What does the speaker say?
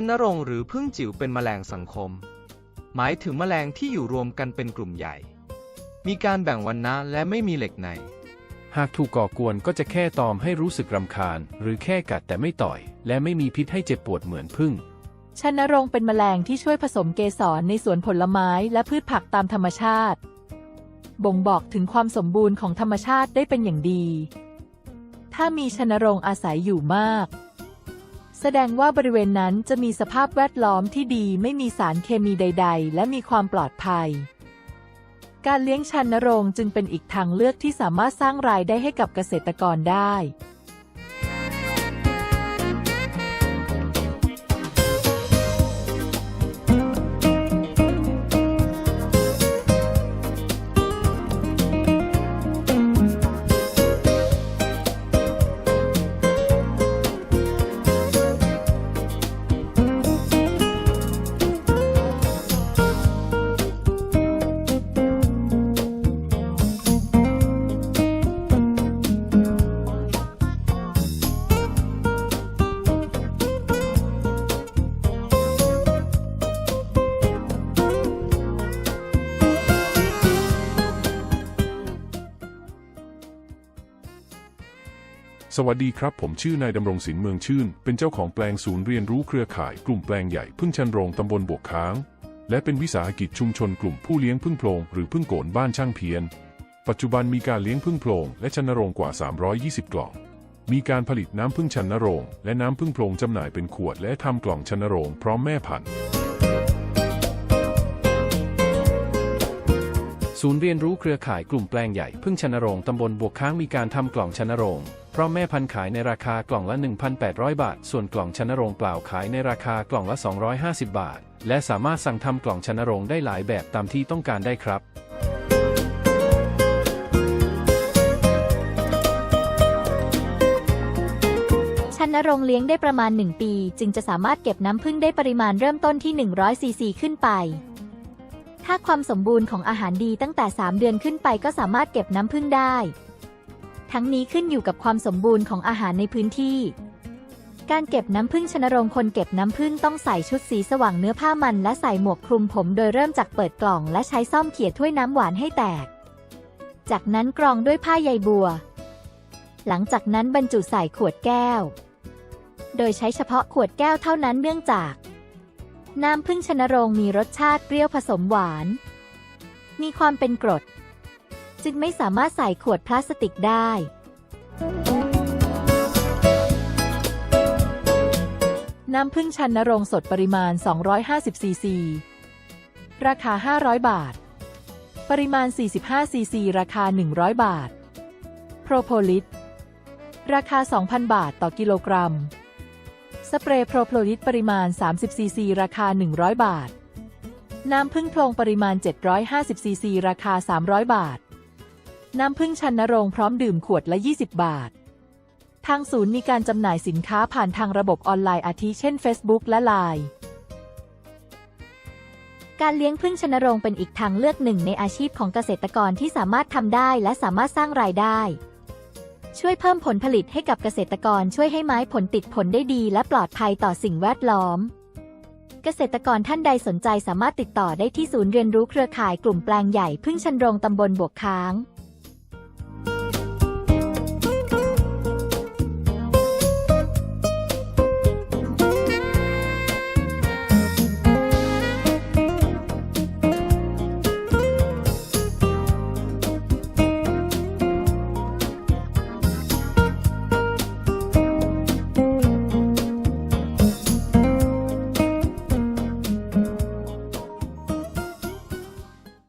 นนรงค์หรือพึ่งจิ๋วเป็นแมลงสังคม หมายถึงแมลงที่อยู่รวมกันเป็นกลุ่มใหญ่ มีการแบ่งวรรณะและไม่มีเหล็กใน หากถูกก่อกวนก็จะแค่ตอมให้รู้สึกรำคาญ หรือแค่กัดแต่ไม่ต่อย และไม่มีพิษให้เจ็บปวดเหมือนพึ่งชันนรงค์เป็นแมลงที่ช่วยผสมเกสรในสวนผลไม้และพืชผักตามธรรมชาติ บ่งบอกถึงความสมบูรณ์ของธรรมชาติได้เป็นอย่างดี ถ้ามีชันนรงค์อาศัยอยู่มาก แสดงว่าบริเวณนั้นจะมีสภาพแวดล้อมที่ดีไม่มีสารเคมีใด ๆ และมีความปลอดภัย การเลี้ยงชันนรงจึงเป็นอีกทางเลือกที่สามารถสร้างรายได้ให้กับเกษตรกรได้ สวัสดีครับ ผมชื่อนายดำรงศิลป์เมืองชื่น เป็นเจ้าของแปลงศูนย์เรียนรู้เครือข่ายกลุ่มแปลงใหญ่พึ่งชันโรงตำบลบวกค้าง และเป็นวิสาหกิจชุมชนกลุ่มผู้เลี้ยงพึ่งโพรงหรือพึ่งโกนบ้านช่างเพียน ปัจจุบันมีการเลี้ยงพึ่งโพรงและชันโรงกว่า 320 กล่อง มีการผลิตน้ำพึ่งชันโรงและน้ำพึ่งโพรงจำหน่ายเป็นขวดและทำกล่องชันนโรงพร้อมแม่พันธุ์ศูนย์เรียนรู้เครือข่ายกลุ่มแปลงใหญ่พึ่งชนโรงตำบลบวกค้างมีการทำกล่องชนโรง เพราะแม่พันธุ์ขายในราคากล่องละ 1,800 บาท ส่วนกล่องชนรงเปล่าขายในราคากล่องละ 250 บาท และสามารถสั่งทำกล่องชนรงได้หลายแบบตามที่ต้องการได้ครับชันนรงเลี้ยงได้ประมาณ 1 ปี จึงจะสามารถเก็บน้ำผึ้งได้ปริมาณเริ่มต้นที่ 100 ซีซีขึ้นไป ถ้าความสมบูรณ์ของอาหารดีตั้งแต่ 3 เดือนขึ้นไปก็สามารถเก็บน้ำผึ้งได้ ทั้งนี้ขึ้นอยู่กับความสมบูรณ์ของอาหารในพื้นที่ การเก็บน้ำผึ้งชนรงคนเก็บน้ำผึ้งต้องใส่ชุดสีสว่างเนื้อผ้ามันและใส่หมวกคลุมผมโดยเริ่มจากเปิดกล่องและใช้ซ่อมเขี่ยถ้วยน้ำหวานให้แตก จากนั้นกรองด้วยผ้าใยบัว หลังจากนั้นบรรจุใส่ขวดแก้ว โดยใช้เฉพาะขวดแก้วเท่านั้นเนื่องจาก น้ำผึ้งชนโรงมีรสชาติเปรี้ยวผสมหวาน มีความเป็นกรด จึงไม่สามารถใส่ขวดพลาสติกได้ น้ำผึ้งชันนรงสดปริมาณ 250ซีซี ราคา 500 บาท ปริมาณ 45ซีซีราคา 100 บาท โพรโพลิสราคา 2,000 บาทต่อกิโลกรัม สเปรย์โพรโพลิสปริมาณ 30ซีซีราคา 100 บาทน้ำผึ้งโพรงปริมาณ 750ซีซี ราคา 300 บาท น้ำผึ้งชันนรงพร้อมดื่มขวดละ 20 บาท ทางศูนย์มีการจำหน่ายสินค้าผ่านทางระบบออนไลน์อาทิเช่น Facebook และ Line การเลี้ยงผึ้งชนรงเป็นอีกทางเลือกหนึ่งในอาชีพของเกษตรกรที่สามารถทำได้และสามารถสร้างรายได้ ช่วยเพิ่มผลผลิตให้กับเกษตรกรช่วยให้ไม้ผลติดผลได้ดี และปลอดภัยต่อสิ่งแวดล้อม เกษตรกรท่านใดสนใจสามารถติดต่อได้ที่ศูนย์เรียนรู้เครือข่ายกลุ่มแปลงใหญ่พึ่งชันรงตำบลบวกค้าง